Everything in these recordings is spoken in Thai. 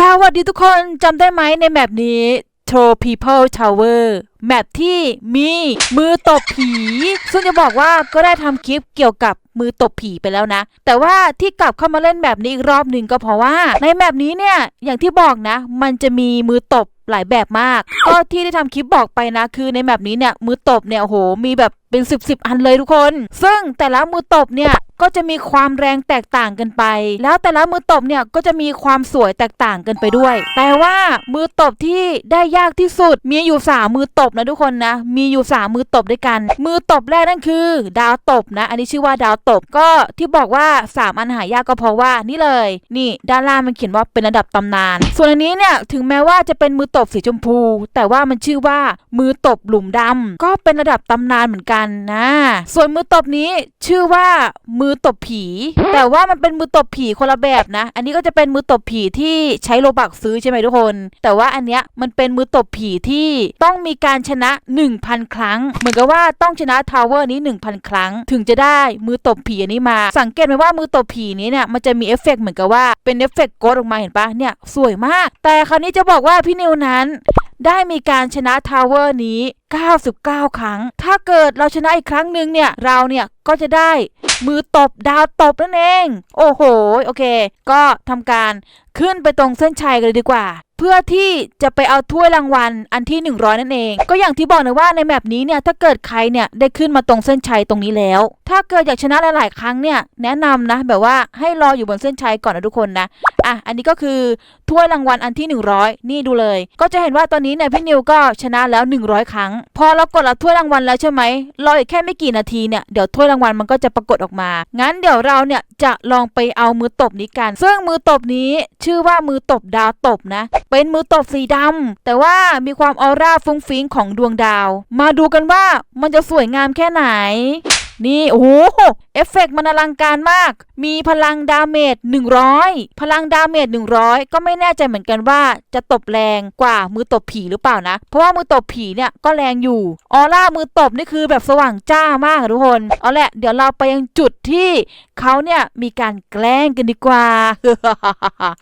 สวัสดีทุกคนจำได้ไหมในแมปนี้ Troll People Tower แมปที่มีมือตบผี ซึ่งจะบอกว่าก็ได้ทำคลิปเกี่ยวกับมือตบผีไปแล้วนะ แต่ว่าที่กลับเข้ามาเล่นแบบนี้อีกรอบหนึ่งก็เพราะว่า ในแมปนี้เนี่ย อย่างที่บอกนะ มันจะมีมือตบหลายแบบมาก ก็ที่ได้ทำคลิปบอกไปนะ คือในแมปนี้เนี่ย มือตบเนี่ยโหมีแบบเป็นสิบสอันเลยทุกคน ซึ่งแต่ละมือตบเนี่ย ก็จะมีความแรงแตกต่างกันไป แล้วแต่ละมือตบเนี่ยก็จะมีความสวยแตกต่างกันไปด้วย แต่ว่ามือตบที่ได้ยากที่สุด มีอยู่สามมือตบนะทุกคนนะ มีอยู่สามมือตบด้วยกัน มือตบแรกนั่นคือ ดาวตบนะ อันนี้ชื่อว่าดาวตบก็ที่บอกว่าสามอันหายากก็เพราะว่านี่เลย นี่ด้านล่างมันเขียนว่าเป็นระดับตำนาน ส่วนอันนี้เนี่ยถึงแม้ว่าจะเป็นมือตบสีชมพู แต่ว่ามันชื่อว่ามือตบหลุมดำก็เป็นระดับตำนานเหมือนกันนะ ส่วนมือตบนี้ชื่อว่ามืออตบผี แต่ว่ามันเป็นมือตบผีคนละแบบนะ อันนี้ก็จะเป็นมือตบผีที่ใช้โลบักซื้อใช่ไหมทุกคน แต่ว่าอันเนี้ยมันเป็นมือตบผีที่ต้องมีการชนะ 1,000 ครั้ง เหมือนกับว่าต้องชนะทาวเวอร์นี้ 1,000 ครั้ง ถึงจะได้มือตบผีอันนี้มา สังเกตไหมว่ามือตบผีนี้เนี่ยมันจะมีเอฟเฟกต์เหมือนกับว่าเป็นเอฟเฟกต์โกดออกมาเห็นปะเนี่ยสวยมาก แต่คราวนี้จะบอกว่าพี่นิวนั้นได้มีการชนะทาวเวอร์นี้ 99 ครั้ง ถ้าเกิดเราชนะอีกครั้งหนึ่งเนี่ย เราเนี่ยก็จะได้มือตบดาวตบนั่นเอง โอ้โห โอเค ก็ทำการขึ้นไปตรงเส้นชัยกันเลยดีกว่า เพื่อที่จะไปเอาถ้วยรางวัลอันที่ 100 นั่นเอง ก็อย่างที่บอกนะว่าในแมปนี้เนี่ยถ้าเกิดใครเนี่ยได้ขึ้นมาตรงเส้นชัยตรงนี้แล้ว ถ้าเกิดอยากชนะหลาย ๆ ครั้งเนี่ยแนะนำนะ แบบว่าให้รออยู่บนเส้นชัยก่อนนะทุกคนนะอะอันนี้ก็คือถ้วยรางวัลอันที่ 100 นี่ดูเลย ก็จะเห็นว่าตอนนี้เนี่ยพี่นิวก็ชนะแล้ว 100 ครั้ง พอเรากดรับถ้วยรางวัลแล้วใช่ไหมรออีกแค่ไม่กี่นาทีเนี่ยเดี๋ยวถ้วยรางวัลมันก็จะปรากฏออกมา งั้นเดี๋ยวเราเนี่ยจะลองไปเอามือตบนี้กัน ซึ่งมือตบนี้ชื่อว่ามือตบดาวตบนะเป็นมือตบสีดำ แต่ว่ามีความออร่าฟุ้งฟิ้งของดวงดาว มาดูกันว่ามันจะสวยงามแค่ไหน นี่ โอ้โห เอฟเฟกต์มันอลังการมาก มีพลังดาเมจ100 พลังดาเมจ100 ก็ไม่แน่ใจเหมือนกันว่าจะตบแรงกว่ามือตบผีหรือเปล่านะ เพราะว่ามือตบผีเนี่ยก็แรงอยู่ ออร่ามือตบนี่คือแบบสว่างจ้ามากทุกคน เอาแหละ เดี๋ยวเราไปยังจุดที่เขาเนี่ยมีการแกล้งกันดีกว่า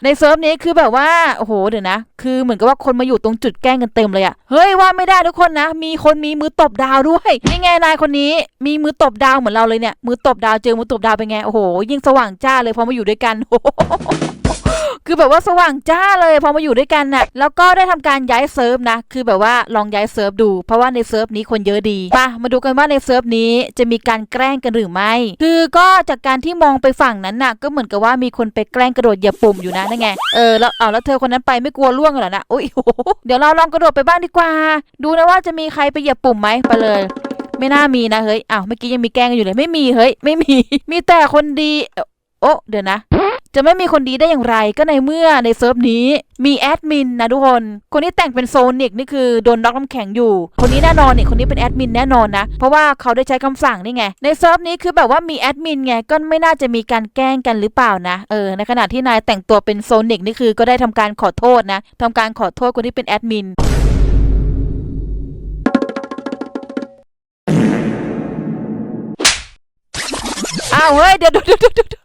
ในเซิร์ฟนี้คือแบบว่า โอ้โห เดี๋ยวนะ คือเหมือนกับว่าคนมาอยู่ตรงจุดแกล้งกันเต็มเลยอะเฮ้ยว่าไม่ได้ทุกคนนะ มีคนมีมือตบดาวด้วย นี่ไงนายคนนี้ มีมือตบดาวเหมือนเราเลยเนี่ยมือตบดาวเจอมือตบดาวเป็นไงโอ้โหยิ่งสว่างจ้าเลยพอมาอยู่ด้วยกันคือแบบว่าสว่างจ้าเลยพอมาอยู่ด้วยกันน่ะแล้วก็ได้ทำการย้ายเซิร์ฟนะ คือแบบว่าลองย้ายเซิร์ฟดู เพราะว่าในเซิร์ฟนี้คนเยอะดีป่ะมาดูกันว่าในเซิร์ฟนี้จะมีการแกล้งกันหรือไม่ คือก็จากการที่มองไปฝั่งนั้นน่ะ ก็เหมือนกับว่ามีคนไปแกล้งกระโดดเหยียบปุ่มอยู่นะนั่นไงเออแล้วเอาแล้วเธอคนนั้นไปไม่กลัวล่วงเหรอนะอุ้ยโอ้โหเดี๋ยวเราลองกระโดดไปบ้างดีกว่า ดูนะว่าจะมีใครไปเหยียบปุ่มไหมไปเลย ไม่น่ามีนะเฮ้ยอ้าวเมื่อกี้ยังมีแกล้งกันอยู่เลยไม่มีเฮ้ยไม่มี มีแต่คนดีโอ้เดี๋ยวนะ จะไม่มีคนดีได้อย่างไรก็ในเมื่อในเซิร์ฟนี้มีแอดมินนะทุกคน คนที่แต่งเป็นโซนิกนี่คือโดนน็อกน้ำแข็งอยู่ คนนี้แน่นอนเนี่ยคนนี้เป็นแอดมินแน่นอนนะ เพราะว่าเขาได้ใช้คำสั่งนี่ไง ในเซิร์ฟนี้คือแบบว่ามีแอดมินไงก็ไม่น่าจะมีการแกล้งกันหรือเปล่านะเออในขณะที่นายแต่งตัวเป็นโซนิกนี่คือก็ได้ทำการขอโทษนะทำการขอโทษคนที่เป็นแอดมิน อ้าวเฮ้ยเดี๋ยวเดี๋ยวเดี๋ยวเดี๋ยว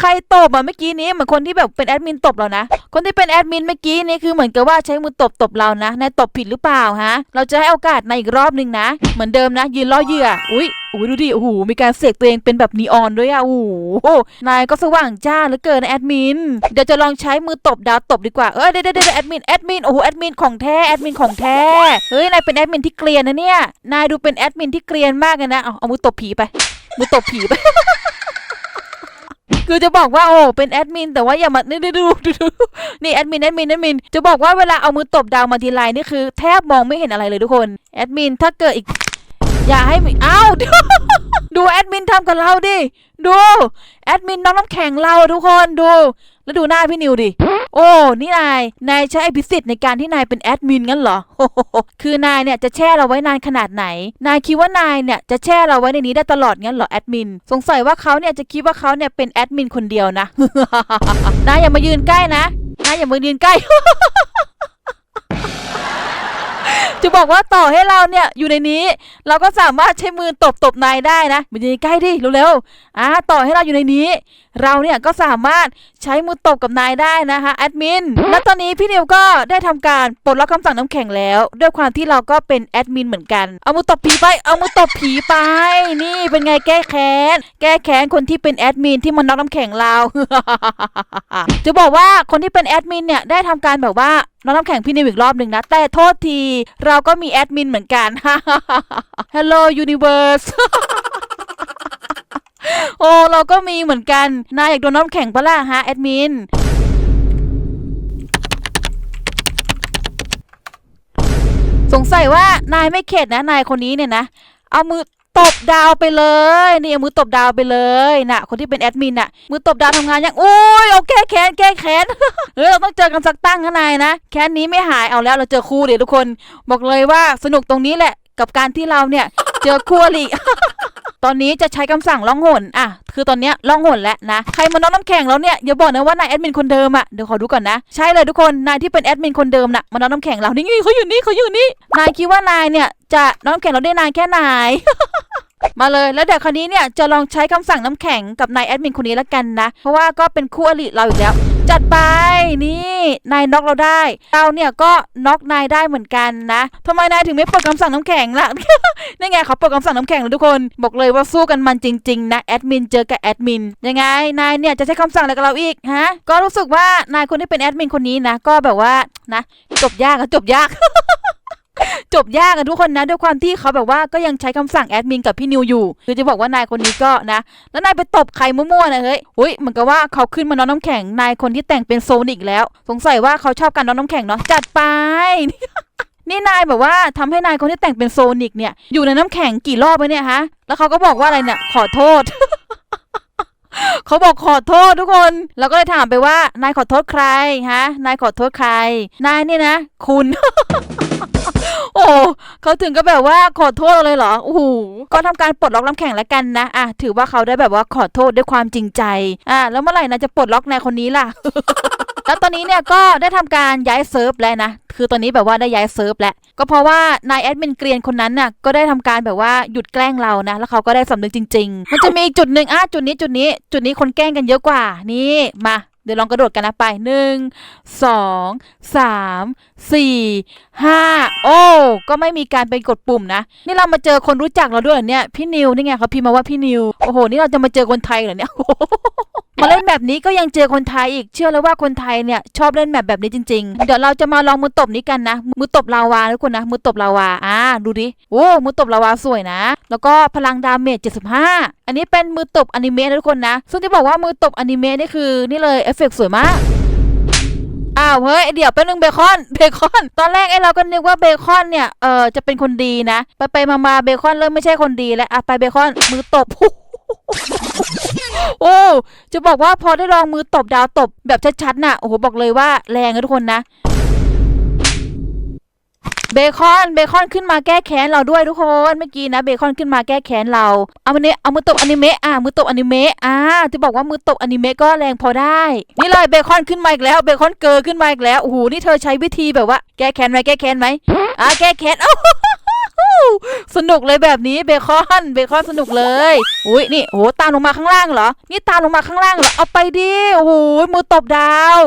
ใครตบอะเมื่อกี้นี้เหมือนคนที่แบบเป็นแอดมินตบเรานะ คนที่เป็นแอดมินเมื่อกี้นี้คือเหมือนกับว่าใช้มือตบตบเรานะนายตบผิดหรือเปล่าฮะ เราจะให้โอกาสนายอีกรอบนึงนะ เหมือนเดิมนะ ยืนล่อเหยื่อ อุ้ยอุ้ยดูดิโอ้โหมีการเสกตัวเองเป็นแบบนีออนด้วยอะโอ้โหนายก็สว่างจ้าเหลือเกินแอดมินเดี๋ยวจะลองใช้มือตบดาวตบดีกว่าเอ้ยเดี๋ยวเดี๋ยวเดี๋ยวแอดมินแอดมินโอ้โหแอดมินของแท้แอดมินของแท้เฮ้ยนายเป็นแอดมินที่เกรียนนะเนี่ยนายดูเป็นแอดมินที่เกรียนมากเลยนะเอาเอามือตบผีไป มือตบผีไปคือจะบอกว่าโอ้เป็นแอดมินแต่ว่าอย่ามานี่ดูดูดูนี่แอดมินแอดมินแอดมินจะบอกว่าเวลาเอามือตบดาวมาทีไรนี่คือแทบมองไม่เห็นอะไรเลยทุกคนแอดมินถ้าเกิดอีก อย่าให้อ้าวดูดูแอดมินทำกับเราดิ ดูแอดมินน้องน้ำแข็งเราทุกคนดู แล้วดูหน้าพี่นิวดิ โอ้นี่นาย นายใช้อภิสิทธิ์ในการที่นายเป็นแอดมินงั้นเหรอคือนายเนี่ยจะแช่เราไว้นานขนาดไหน นายคิดว่านายเนี่ยจะแช่เราไว้ในนี้ได้ตลอดงั้นเหรอแอดมิน สงสัยว่าเขาเนี่ยจะคิดว่าเขาเนี่ยเป็นแอดมินคนเดียวนะ นายอย่ามายืนใกล้นะ นายอย่ามายืนใกล้ จะบอกว่าต่อให้เราเนี่ยอยู่ในนี้ เราก็สามารถใช้มือตบตบนายได้นะมายืนใกล้ดิเร็วๆอ่าต่อให้เราอยู่ในนี้ เราเนี่ยก็สามารถใช้มือตบกับนายได้นะคะแอดมินและตอนนี้พี่นิวก็ได้ทำการปลดล็อกคำสั่งน้ำแข็งแล้ว ด้วยความที่เราก็เป็นแอดมินเหมือนกันเอามือตบผีไปเอามือตบผีไป นี่เป็นไงแก้แค้นแก้แค้นคนที่เป็นแอดมินที่มันน็อกน้ำแข็งเราจะบอกว่าคนที่เป็นแอดมินเนี่ยได้ทำการแบบว่าน้องน้ำแข็งพี่นิวอีกรอบหนึ่งนะ แต่โทษที เราก็มีแอดมินเหมือนกัน Hello Universe โอ้เราก็มีเหมือนกัน นายอยากโดนน้ำแข็งปะล่ะฮะแอดมินสงสัยว่านายไม่เข็ดนะนายคนนี้เนี่ยนะ เอามือ ตบดาวไปเลยนี่มือตบดาวไปเลยน่ะคนที่เป็นแอดมินน่ะมือตบดาวทำงานยังโอ้ยเอาแก้แค้นแก้แค้นเฮ้ยเราต้องเจอกันสักตั้งข้างในนะแค้นนี้ไม่หายเอาแล้วเราเจอคู่เดี๋ยวทุกคน บอกเลยว่าสนุกตรงนี้แหละ กับการที่เราเนี่ยเจอคู่อริตอนนี้จะใช้คำสั่งล่องหนอะคือตอนเนี้ยล่องหนแล้วนะ ใครมาน้องน้ำแข็งแล้วเนี่ยอย่าบอกนะว่านายแอดมินคนเดิมอะเดี๋ยวขอดูก่อนนะ ใช่เลยทุกคนนายที่เป็นแอดมินคนเดิมน่ะมาน้องน้ำแข็งเรานี่ไงเขาอยู่นี่เขาอยู่นี่นายคิดว่านายเนี่ยจะน้องน้ำแข็งเราได้นานแค่ไหน มาเลยแล้วเดี๋ยวคราวนี้เนี่ยจะลองใช้คำสั่งน้ำแข็งกับนายแอดมินคนนี้แล้วกันนะ เพราะว่าก็เป็นคู่อริเราอยู่แล้ว จัดไปนี่นายน็อกเราได้ เราเนี่ยก็น็อกนายได้เหมือนกันนะทำไมนายถึงไม่ปลดคำสั่งน้ำแข็งล่ะ นี่ไงเขาปลดคำสั่งน้ำแข็งแล้วทุกคน บอกเลยว่าสู้กันมันจริง ๆ นะแอดมินเจอกับแอดมินยังไงนายเนี่ยจะใช้คำสั่งอะไรกับเราอีกฮะก็รู้สึกว่านายคนที่เป็นแอดมินคนนี้นะก็แบบว่านะจบยากอะจบยากจบยากกันทุกคนนะด้วยความที่เขาแบบว่าก็ยังใช้คำสั่งแอดมินกับพี่นิวอยู่คือจะบอกว่านายคนนี้ก็นะ แล้วนายไปตบใครมั่วๆนะเฮ้ยอุ้ยเหมือนกับว่าเขาขึ้นมานอนน้ำแข็งนายคนที่แต่งเป็นโซนิกแล้ว สงสัยว่าเขาชอบการนอนน้ำแข็งเนาะจัดไปนี่นายแบบว่าทำให้นายคนที่แต่งเป็นโซนิกเนี่ยอยู่ในน้ำแข็งกี่รอบไปเนี่ยฮะแล้วเขาก็บอกว่าอะไรเนี่ยขอโทษ เขาบอกขอโทษทุกคนเราก็เลยถามไปว่านายขอโทษใครฮะนายขอโทษใคร นายเนี่ยนะ คุณ โอ้เขาถึงก็แบบว่าขอโทษเราเลยเหรอโอ้โหก็ทำการปลดล็อกน้ำแข็งแล้วกันนะอะถือว่าเขาได้แบบว่าขอโทษด้วยความจริงใจอะแล้วเมื่อไหร่นะจะปลดล็อกนายคนนี้ล่ะ แล้วตอนนี้เนี่ยก็ได้ทำการย้ายเซิร์ฟแล้วนะ คือตอนนี้แบบว่าได้ย้ายเซิร์ฟแล้ว ก็เพราะว่านายแอดมินเกรียนคนนั้นน่ะก็ได้ทำการแบบว่าหยุดแกล้งเรานะ แล้วเขาก็ได้สำนึกจริง ๆ มันจะมีอีกจุดหนึ่งอะจุดนี้จุดนี้ จุดนี้คนแกล้งกันเยอะกว่า นี่มา เดี๋ยวลองกระโดดกันนะไปหนึ่งสองสาม สี่ห้าโอ้ก็ไม่มีการไปกดปุ่มนะ นี่เรามาเจอคนรู้จักเราด้วยเหรอเนี่ยพี่นิวนี่ไงเขาพิมพ์มาว่าพี่นิวโอ้โหนี่เราจะมาเจอคนไทยเหรอเนี่ยมาเล่นแบบนี้ก็ยังเจอคนไทยอีกเชื่อเลยว่าคนไทยเนี่ยชอบเล่นแบบแบบนี้จริง ๆ เดี๋ยวเราจะมาลองมือตบนี้กันนะ มือตบลาวาทุกคนนะ มือตบลาวาอ่าดูดิโอ้มือตบลาวาสวยนะ แล้วก็พลังดาเมจ75 อันนี้เป็นมือตบอนิเมะนะทุกคนนะ ซึ่งจะบอกว่ามือตบอนิเมะนี่คือนี่เลยเอฟเฟกต์สวยมาก อ้าวเฮ้ยเดี๋ยวแป๊บนึงเบคอนเบคอน ตอนแรกไอ้เราก็นึกว่าเบคอนเนี่ยเออจะเป็นคนดีนะ ไปไปมามาเบคอนเริ่มไม่ใช่คนดีแล้วอะไปเบคอนมือตบโอ้จะบอกว่าพอได้ลองมือตบดาวตบแบบชัดๆน่ะโอ้โหบอกเลยว่าแรงนะทุกคนนะ เบคอนเบคอนขึ้นมาแก้แค้นเราด้วยทุกคนเมื่อกี้นะเบคอนขึ้นมาแก้แค้นเราเอามือเนี้เอามือตบอนิเมะอ่ามือตบอนิเมะอ่าจะบอกว่ามือตบอนิเมะก็แรงพอได้ นี่เลยเบคอนขึ้นมาอีกแล้วเบคอนเกอร์ขึ้นมาอีกแล้วโอ้โหนี่เธอใช้วิธีแบบว่า แก้แค้นไหมแก้แค้นไหมอ่าแก้แค้นเอ้า สนุกเลยแบบนี้เบคอนเบคอนสนุกเลยอุ้ยนี่โอ้โหตามลงมาข้างล่างเหรอ นี่ตามลงมาข้างล่างเหรอเอาไปดิโอ้โหมือตบดาว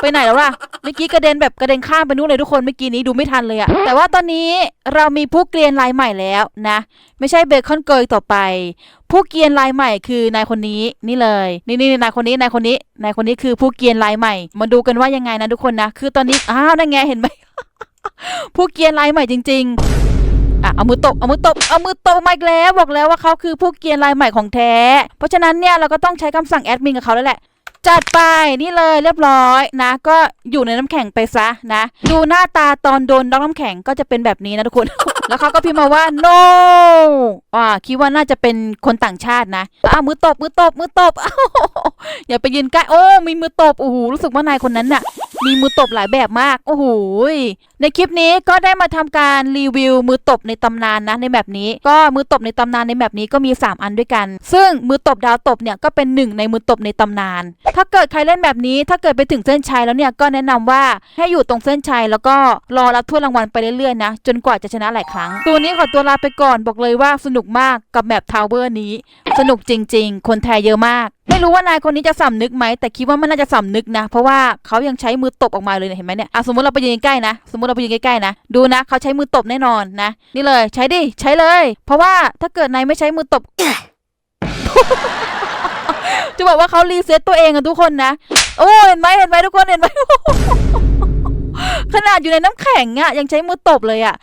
ไปไหนแล้วล่ะเมื่อกี้กระเด็นแบบกระเด็นข้ามไปนู่นเลยทุกคนเมื่อกี้นี้ดูไม่ทันเลยอะแต่ว่าตอนนี้เรามีผู้เกรียนรายใหม่แล้วนะ ไม่ใช่เบคอนเกยต่อไป ผู้เกรียนรายใหม่คือนายคนนี้นี่เลยนี่นี่นายคนนี้นายคนนี้นายคนนี้คือผู้เกรียนรายใหม่ มาดูกันว่ายังไงนะทุกคนนะ คือตอนนี้อ้าวนั่นไงเห็นไหมผู้เกรียนรายใหม่จริง ๆ อะเอามือตบเอามือตบเอามือตบมาอีกแล้วบอกแล้วว่าเขาคือผู้เกียนรายใหม่ของแท้ เพราะฉะนั้นเนี่ยเราก็ต้องใช้คำสั่งแอดมินกับเขาแล้วแหละจัดไปนี่เลยเรียบร้อยนะ ก็อยู่ในน้ำแข็งไปซะนะ ดูหน้าตาตอนโดนน้องน้ำแข็งก็จะเป็นแบบนี้นะทุกคน แล้วเขาก็พิมพ์มาว่า no อ่าคิดว่าน่าจะเป็นคนต่างชาตินะอ้าวมือตบมือตบมือตบออย่าไปยืนใกล้โอ้มีมือตบโอ้โหรู้สึกว่านายคนนั้นน่ะ มีมือตบหลายแบบมาก โอ้โหในคลิปนี้ก็ได้มาทำการรีวิวมือตบในตำนานนะในแบบนี้ ก็มือตบในตำนานในแบบนี้ก็มี 3 อันด้วยกัน ซึ่งมือตบดาวตบเนี่ยก็เป็นหนึ่งในมือตบในตำนาน ถ้าเกิดใครเล่นแบบนี้ ถ้าเกิดไปถึงเส้นชัยแล้วเนี่ยก็แนะนำว่าให้อยู่ตรงเส้นชัยแล้วก็รอรับถ้วยรางวัลไปเรื่อยๆนะจนกว่าจะชนะหลายครั้ง ตัวนี้ขอตัวลาไปก่อนบอกเลยว่าสนุกมากกับแมปทาวเวอร์นี้ สนุกจริง ๆ คนแทยเยอะมาก ไม่รู้ว่านายคนนี้จะสำนึกไหมแต่คิดว่ามันน่าจะสำนึกนะ เพราะว่าเขายังใช้มือตบออกมาเลยเนี่ยเห็นไหมเนี่ยอะสมมติเราไปยืนใกล้ๆนะ สมมติเราไปยืนใกล้ๆนะ ดูนะเขาใช้มือตบแน่นอนนะ นี่เลยใช้ดิใช้เลย เพราะว่าถ้าเกิดนายไม่ใช้มือตบ จะบอกว่าเขารีเซ็ตตัวเองอะทุกคนนะ โอ้เห็นไหมเห็นไหมทุกคนเห็นไหมขนาดอยู่ในน้ำแข็งอะยังใช้มือตบเลยอะ